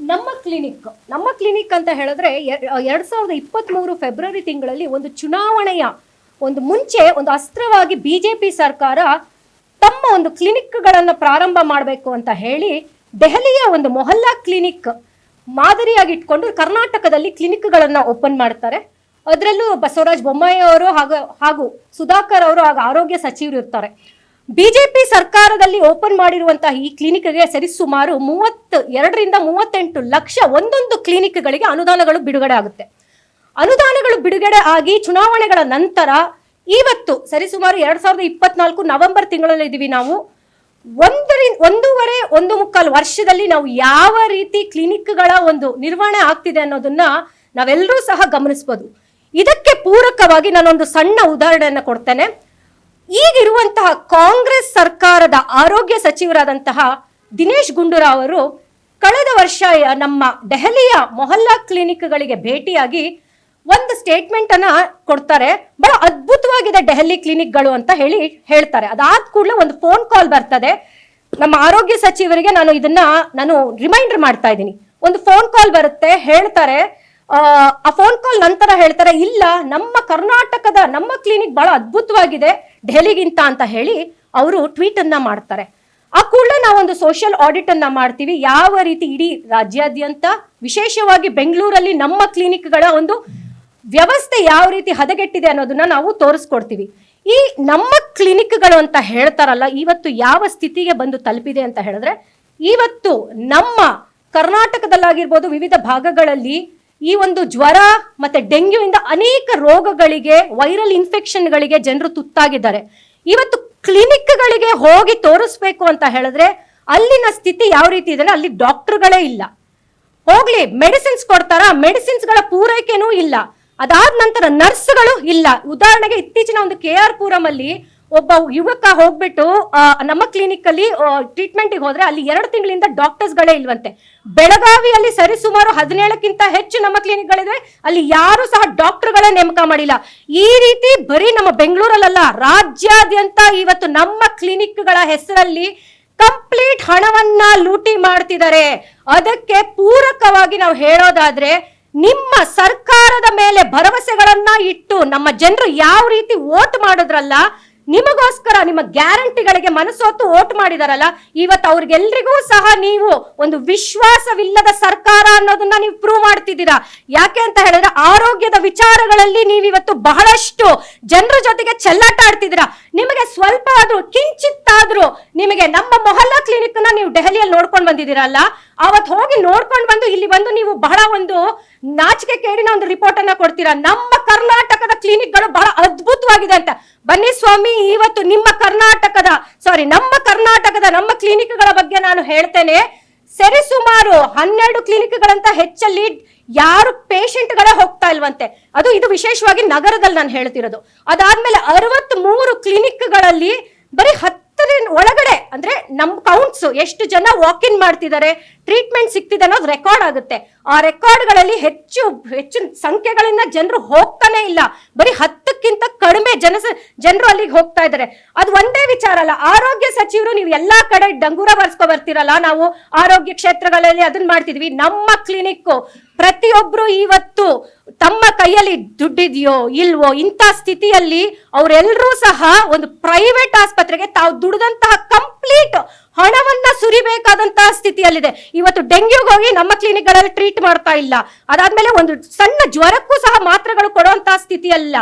ನಮ್ಮ ಕ್ಲಿನಿಕ್ ನಮ್ಮ ಕ್ಲಿನಿಕ್ ಅಂತ ಹೇಳಿದ್ರೆ ಎರಡ್ ಸಾವಿರದ ಇಪ್ಪತ್ತ್ ಮೂರು ಫೆಬ್ರವರಿ ತಿಂಗಳಲ್ಲಿ ಒಂದು ಚುನಾವಣೆಯ ಒಂದು ಮುಂಚೆ ಒಂದು ಅಸ್ತ್ರವಾಗಿ ಬಿಜೆಪಿ ಸರ್ಕಾರ ತಮ್ಮ ಒಂದು ಕ್ಲಿನಿಕ್ಗಳನ್ನು ಪ್ರಾರಂಭ ಮಾಡಬೇಕು ಅಂತ ಹೇಳಿ ದೆಹಲಿಯ ಒಂದು ಮೊಹಲ್ಲಾ ಕ್ಲಿನಿಕ್ ಮಾದರಿಯಾಗಿ ಇಟ್ಕೊಂಡು ಕರ್ನಾಟಕದಲ್ಲಿ ಕ್ಲಿನಿಕ್ಗಳನ್ನು ಓಪನ್ ಮಾಡ್ತಾರೆ. ಅದರಲ್ಲೂ ಬಸವರಾಜ್ ಬೊಮ್ಮಾಯಿ ಅವರು ಹಾಗೂ ಹಾಗೂ ಸುಧಾಕರ್ ಅವರು ಹಾಗೂ ಆರೋಗ್ಯ ಸಚಿವರು ಇರ್ತಾರೆ. ಬಿಜೆಪಿ ಸರ್ಕಾರದಲ್ಲಿ ಓಪನ್ ಮಾಡಿರುವಂತಹ ಈ ಕ್ಲಿನಿಕ್ಗೆ ಸರಿಸುಮಾರು ಮೂವತ್ತು ಎರಡರಿಂದ ಮೂವತ್ತೆಂಟು ಲಕ್ಷ ಒಂದೊಂದು ಕ್ಲಿನಿಕ್ಗಳಿಗೆ ಅನುದಾನಗಳು ಬಿಡುಗಡೆ ಆಗುತ್ತೆ. ಅನುದಾನಗಳು ಬಿಡುಗಡೆ ಆಗಿ ಚುನಾವಣೆಗಳ ನಂತರ ಇವತ್ತು ಸರಿಸುಮಾರು ಎರಡ್ ಸಾವಿರದ ಇಪ್ಪತ್ನಾಲ್ಕು ನವೆಂಬರ್ ತಿಂಗಳಲ್ಲಿ ಇದೀವಿ ನಾವು. ಒಂದರಿಂದ ಒಂದೂವರೆ, ಒಂದು ಮುಕ್ಕಾಲು ವರ್ಷದಲ್ಲಿ ನಾವು ಯಾವ ರೀತಿ ಕ್ಲಿನಿಕ್ಗಳ ಒಂದು ನಿರ್ವಹಣೆ ಆಗ್ತಿದೆ ಅನ್ನೋದನ್ನ ನಾವೆಲ್ಲರೂ ಸಹ ಗಮನಿಸ್ಬೋದು. ಇದಕ್ಕೆ ಪೂರಕವಾಗಿ ನಾನೊಂದು ಸಣ್ಣ ಉದಾಹರಣೆಯನ್ನು ಕೊಡ್ತೇನೆ. ಈಗಿರುವಂತಹ ಕಾಂಗ್ರೆಸ್ ಸರ್ಕಾರದ ಆರೋಗ್ಯ ಸಚಿವರಾದಂತಹ ದಿನೇಶ್ ಗುಂಡೂರಾವ್ ಅವರು ಕಳೆದ ವರ್ಷ ನಮ್ಮ ದೆಹಲಿಯ ಮೊಹಲ್ಲಾ ಕ್ಲಿನಿಕ್ಗಳಿಗೆ ಭೇಟಿಯಾಗಿ ಒಂದು ಸ್ಟೇಟ್ಮೆಂಟ್ ಅನ್ನ ಕೊಡ್ತಾರೆ. ಬಹಳ ಅದ್ಭುತವಾಗಿದೆ ಡೆಹಲಿ ಕ್ಲಿನಿಕ್ಗಳು ಅಂತ ಹೇಳಿ ಹೇಳ್ತಾರೆ. ಅದಾದ ಕೂಡಲೇ ಒಂದು ಫೋನ್ ಕಾಲ್ ಬರ್ತದೆ. ನಮ್ಮ ಆರೋಗ್ಯ ಸಚಿವರಿಗೆ ನಾನು ಇದನ್ನ ನಾನು ರಿಮೈಂಡರ್ ಮಾಡ್ತಾ ಇದ್ದೀನಿ. ಒಂದು ಫೋನ್ ಕಾಲ್ ಬರುತ್ತೆ, ಹೇಳ್ತಾರೆ. ಆ, ಫೋನ್ ಕಾಲ್ ನಂತರ ಹೇಳ್ತಾರೆ ಇಲ್ಲ ನಮ್ಮ ಕರ್ನಾಟಕದ ನಮ್ಮ ಕ್ಲಿನಿಕ್ ಬಹಳ ಅದ್ಭುತವಾಗಿದೆ ಡೆಹಲಿಗಿಂತ ಅಂತ ಹೇಳಿ ಅವರು ಟ್ವೀಟ್ ಅನ್ನ ಮಾಡ್ತಾರೆ. ಆ ಕೂಡಲೇ ನಾವೊಂದು ಸೋಷಿಯಲ್ ಆಡಿಟ್ ಅನ್ನ ಮಾಡ್ತೀವಿ. ಯಾವ ರೀತಿ ಇಡೀ ರಾಜ್ಯಾದ್ಯಂತ ವಿಶೇಷವಾಗಿ ಬೆಂಗಳೂರಲ್ಲಿ ನಮ್ಮ ಕ್ಲಿನಿಕ್ಗಳ ಒಂದು ವ್ಯವಸ್ಥೆ ಯಾವ ರೀತಿ ಹದಗೆಟ್ಟಿದೆ ಅನ್ನೋದನ್ನ ನಾವು ತೋರಿಸ್ಕೊಡ್ತೀವಿ. ಈ ನಮ್ಮ ಕ್ಲಿನಿಕ್ಗಳು ಅಂತ ಹೇಳ್ತಾರಲ್ಲ ಇವತ್ತು ಯಾವ ಸ್ಥಿತಿಗೆ ಬಂದು ತಲುಪಿದೆ ಅಂತ ಹೇಳಿದ್ರೆ ಇವತ್ತು ನಮ್ಮ ಕರ್ನಾಟಕದಲ್ಲಾಗಿರ್ಬೋದು ವಿವಿಧ ಭಾಗಗಳಲ್ಲಿ ಈ ಒಂದು ಜ್ವರ ಮತ್ತೆ ಡೆಂಗ್ಯೂ ಇಂದ ಅನೇಕ ರೋಗಗಳಿಗೆ ವೈರಲ್ ಇನ್ಫೆಕ್ಷನ್ಗಳಿಗೆ ಜನರು ತುತ್ತಾಗಿದ್ದಾರೆ. ಇವತ್ತು ಕ್ಲಿನಿಕ್ಗಳಿಗೆ ಹೋಗಿ ತೋರಿಸ್ಬೇಕು ಅಂತ ಹೇಳಿದ್ರೆ ಅಲ್ಲಿನ ಸ್ಥಿತಿ ಯಾವ ರೀತಿ ಇದೆ ಅಲ್ಲಿ ಡಾಕ್ಟರ್ಗಳೇ ಇಲ್ಲ. ಹೋಗ್ಲಿ ಮೆಡಿಸಿನ್ಸ್ ಕೊಡ್ತಾರ? ಮೆಡಿಸಿನ್ಸ್ಗಳ ಪೂರೈಕೆನೂ ಇಲ್ಲ. ಅದಾದ ನಂತರ ನರ್ಸ್ಗಳು ಇಲ್ಲ. ಉದಾಹರಣೆಗೆ ಇತ್ತೀಚಿನ ಒಂದು ಕೆ ಆರ್ ಪುರಂ ಅಲ್ಲಿ ಒಬ್ಬ ಯುವಕ ಹೋಗ್ಬಿಟ್ಟು ನಮ್ಮ ಕ್ಲಿನಿಕ್ ಅಲ್ಲಿ ಟ್ರೀಟ್ಮೆಂಟ್ ಹೋದ್ರೆ ಅಲ್ಲಿ ಎರಡು ತಿಂಗಳಿಂದ ಡಾಕ್ಟರ್ಸ್ಗಳೇ ಇಲ್ವಂತೆ. ಬೆಳಗಾವಿಯಲ್ಲಿ ಸರಿಸುಮಾರು ಹದಿನೇಳಕ್ಕಿಂತ ಹೆಚ್ಚು ನಮ್ಮ ಕ್ಲಿನಿಕ್ಗಳಿದ್ರೆ ಅಲ್ಲಿ ಯಾರು ಸಹ ಡಾಕ್ಟರ್ಗಳೇ ನೇಮಕ ಮಾಡಿಲ್ಲ. ಈ ರೀತಿ ಬರೀ ನಮ್ಮ ಬೆಂಗಳೂರಲ್ಲ ರಾಜ್ಯಾದ್ಯಂತ ಇವತ್ತು ನಮ್ಮ ಕ್ಲಿನಿಕ್ಗಳ ಹೆಸರಲ್ಲಿ ಕಂಪ್ಲೀಟ್ ಹಣವನ್ನ ಲೂಟಿ ಮಾಡ್ತಿದ್ದಾರೆ. ಅದಕ್ಕೆ ಪೂರಕವಾಗಿ ನಾವು ಹೇಳೋದಾದ್ರೆ, ನಿಮ್ಮ ಸರ್ಕಾರದ ಮೇಲೆ ಭರವಸೆಗಳನ್ನ ಇಟ್ಟು ನಮ್ಮ ಜನರು ಯಾವ ರೀತಿ ವೋಟ್ ಮಾಡಿದ್ರಲ್ಲ ನಿಮಗೋಸ್ಕರ ನಿಮ್ಮ ಗ್ಯಾರಂಟಿಗಳಿಗೆ ಮನಸ್ಸೊತ್ತು ಓಟ್ ಮಾಡಿದಾರಲ್ಲ, ಇವತ್ತು ಅವ್ರಿಗೆಲ್ರಿಗೂ ಸಹ ನೀವು ಒಂದು ವಿಶ್ವಾಸವಿಲ್ಲದ ಸರ್ಕಾರ ಅನ್ನೋದನ್ನ ನೀವು ಪ್ರೂವ್ ಮಾಡ್ತಿದ್ದೀರಾ. ಯಾಕೆ ಅಂತ ಹೇಳಿದ್ರೆ ಆರೋಗ್ಯದ ವಿಚಾರಗಳಲ್ಲಿ ನೀವಿವತ್ತು ಬಹಳಷ್ಟು ಜನರ ಜೊತೆಗೆ ಚೆಲ್ಲಾಟ ಆಡ್ತಿದ್ದೀರಾ. ನಿಮಗೆ ಸ್ವಲ್ಪ ಆದ್ರೂ ಕಿಂಚಿತ್ತಾದ್ರೂ ನಿಮಗೆ ನಮ್ಮ ಮೊಹಲ್ಲಾ ಕ್ಲಿನಿಕ್ನ ನೀವು ದೆಹಲಿಯಲ್ಲಿ ನೋಡ್ಕೊಂಡು ಬಂದಿದ್ದೀರಲ್ಲ ಅವತ್ ಹೋಗಿ ನೋಡ್ಕೊಂಡು ಬಂದು ಇಲ್ಲಿ ಬಂದು ನೀವು ಬಹಳ ಒಂದು ನಾಚಿಕೆ ಕೇಳಿನ ಒಂದು ರಿಪೋರ್ಟ್ ಅನ್ನ ಕೊಡ್ತೀರಾ. ನಮ್ಮ ಕರ್ನಾಟಕದ ಕ್ಲಿನಿಕ್ಗಳು ಬಹಳ ಅದ್ಭುತವಾಗಿದೆ ಅಂತ. ಬನ್ನಿ ಸ್ವಾಮಿ, ಇವತ್ತು ನಿಮ್ಮ ಕರ್ನಾಟಕದ ಸಾರಿ ನಮ್ಮ ಕರ್ನಾಟಕದ, ನಮ್ಮ ಕ್ಲಿನಿಕ್ಗಳ ಬಗ್ಗೆ ನಾನು ಹೇಳ್ತೇನೆ. ಸರಿಸುಮಾರು ಹನ್ನೆರಡು ಕ್ಲಿನಿಕ್ಗಳಂತ ಹೆಚ್ಚಲ್ಲಿ ಯಾರು ಪೇಷಂಟ್ಗಳೇ ಹೋಗ್ತಾ ಇಲ್ವಂತೆ. ಅದು ಇದು ವಿಶೇಷವಾಗಿ ನಗರದಲ್ಲಿ ನಾನು ಹೇಳ್ತಿರೋದು. ಅದಾದ್ಮೇಲೆ ಅರವತ್ತ್ ಮೂರು ಕ್ಲಿನಿಕ್ಗಳಲ್ಲಿ ಬರೀ ಹತ್ತರ ಒಳಗಡೆ, ಅಂದ್ರೆ ನಮ್ ಕೌಂಟ್ಸ್ ಎಷ್ಟು ಜನ ವಾಕ್ ಇನ್ ಮಾಡ್ತಿದ್ದಾರೆ ಟ್ರೀಟ್ಮೆಂಟ್ ಸಿಗ್ತಿದೆ ಅನ್ನೋದು ರೆಕಾರ್ಡ್ ಆಗುತ್ತೆ. ಆ ರೆಕಾರ್ಡ್ಗಳಲ್ಲಿ ಹೆಚ್ಚು ಹೆಚ್ಚು ಸಂಖ್ಯೆಗಳಿಂದ ಜನರು ಹೋಗ್ತಾನೆ ಇಲ್ಲ. ಬರೀ ಹತ್ತಕ್ಕಿಂತ ಕಡಿಮೆ ಜನ ಜನರು ಅಲ್ಲಿಗೆ ಹೋಗ್ತಾ ಇದ್ದಾರೆ. ಅದು ಒಂದೇ ವಿಚಾರ ಅಲ್ಲ. ಆರೋಗ್ಯ ಸಚಿವರು ನೀವು ಎಲ್ಲಾ ಕಡೆ ಡಂಗೂರ ಬರ್ಸ್ಕೊ ಬರ್ತಿರಲ್ಲ, ನಾವು ಆರೋಗ್ಯ ಕ್ಷೇತ್ರಗಳಲ್ಲಿ ಅದನ್ನ ಮಾಡ್ತಿದ್ವಿ. ನಮ್ಮ ಕ್ಲಿನಿಕ್ ಪ್ರತಿಯೊಬ್ರು ಇವತ್ತು ತಮ್ಮ ಕೈಯಲ್ಲಿ ದುಡ್ಡಿದೆಯೋ ಇಲ್ವೋ, ಇಂಥ ಸ್ಥಿತಿಯಲ್ಲಿ ಅವರೆಲ್ಲರೂ ಸಹ ಒಂದು ಪ್ರೈವೇಟ್ ಆಸ್ಪತ್ರೆಗೆ ತಾವು ದುಡಿದಂತಹ ಕಂಪ್ಲೀಟ್ ಹಣವನ್ನ ಸುರಿಬೇಕಾದಂತಹ ಸ್ಥಿತಿಯಲ್ಲಿದೆ. ಇವತ್ತು ಡೆಂಗ್ಯೂಗೆ ಹೋಗಿ ನಮ್ಮ ಕ್ಲಿನಿಕ್ಗಳಲ್ಲಿ ಟ್ರೀಟ್ ಮಾಡ್ತಾ ಇಲ್ಲ. ಅದಾದ್ಮೇಲೆ ಒಂದು ಸಣ್ಣ ಜ್ವರಕ್ಕೂ ಸಹ ಮಾತ್ರೆಗಳು ಕೊಡುವಂತಹ ಸ್ಥಿತಿಯಲ್ಲ.